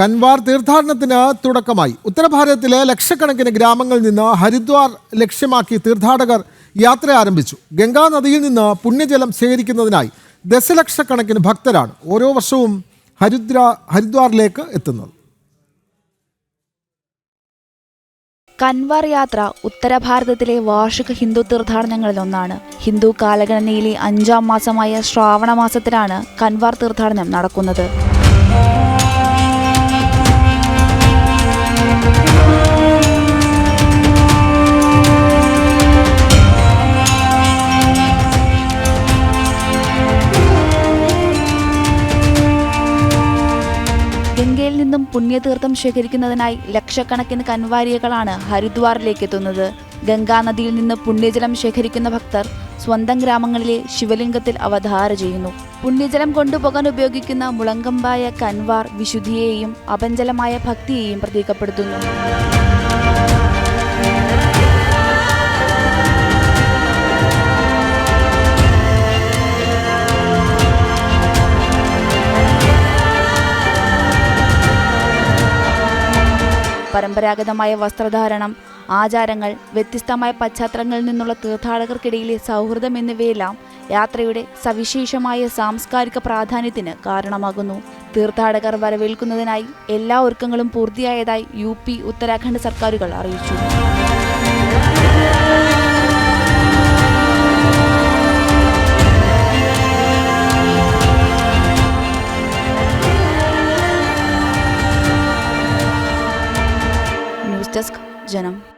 കൻവാർ തീർത്ഥാടനത്തിന് തുടക്കമായി. ഉത്തരഭാരതത്തിലെ ലക്ഷക്കണക്കിന് ഗ്രാമങ്ങളിൽ നിന്ന് ഹരിദ്വാർ ലക്ഷ്യമാക്കി തീർത്ഥാടകർ യാത്ര ആരംഭിച്ചു. ഗംഗാ നദിയിൽ നിന്ന് പുണ്യജലം ശേഖരിക്കുന്നതിനായി ദശലക്ഷക്കണക്കിന് ഭക്തരാണ് ഓരോ വർഷവും ഹരിദ്ര ഹരിദ്വാറിലേക്ക് എത്തുന്നത്. കൻവാർ യാത്ര ഉത്തരഭാരതത്തിലെ വാർഷിക ഹിന്ദു തീർത്ഥാടനങ്ങളിലൊന്നാണ് ഹിന്ദു കാലഗണനയിലെ അഞ്ചാം മാസമായ ശ്രാവണ മാസത്തിലാണ് കൻവാർ തീർത്ഥാടനം നടക്കുന്നത്. ഗംഗയിൽ നിന്നും പുണ്യതീർത്ഥം ശേഖരിക്കുന്നതിനായി ലക്ഷക്കണക്കിന് കൻവാരികളാണ് ഹരിദ്വാറിലേക്ക് എത്തുന്നത് ഗംഗാനദിയിൽ നിന്ന് പുണ്യജലം ശേഖരിക്കുന്ന ഭക്തർ സ്വന്തം ഗ്രാമങ്ങളിലെ ശിവലിംഗത്തിൽ അവധാര ചെയ്യുന്നു. പുണ്യജലം കൊണ്ടുപോകാൻ ഉപയോഗിക്കുന്ന മുളങ്കമ്പായ കൻവാർ വിശുദ്ധിയെയും അപഞ്ചലമായ ഭക്തിയെയും പ്രതീകപ്പെടുത്തുന്നു. പരമ്പരാഗതമായ വസ്ത്രധാരണം ആചാരങ്ങൾ വ്യത്യസ്തമായ പശ്ചാത്തലങ്ങളിൽ നിന്നുള്ള തീർത്ഥാടകർക്കിടയിലെ സൗഹൃദം എന്നിവയെല്ലാം യാത്രയുടെ സവിശേഷമായ സാംസ്കാരിക പ്രാധാന്യത്തിന് കാരണമാകുന്നു. തീർത്ഥാടകർ വരവേൽക്കുന്നതിനായി എല്ലാ ഒരുക്കങ്ങളും പൂർത്തിയായതായി യു പി ഉത്തരാഖണ്ഡ് സർക്കാരുകൾ അറിയിച്ചു. Yapacağız canım.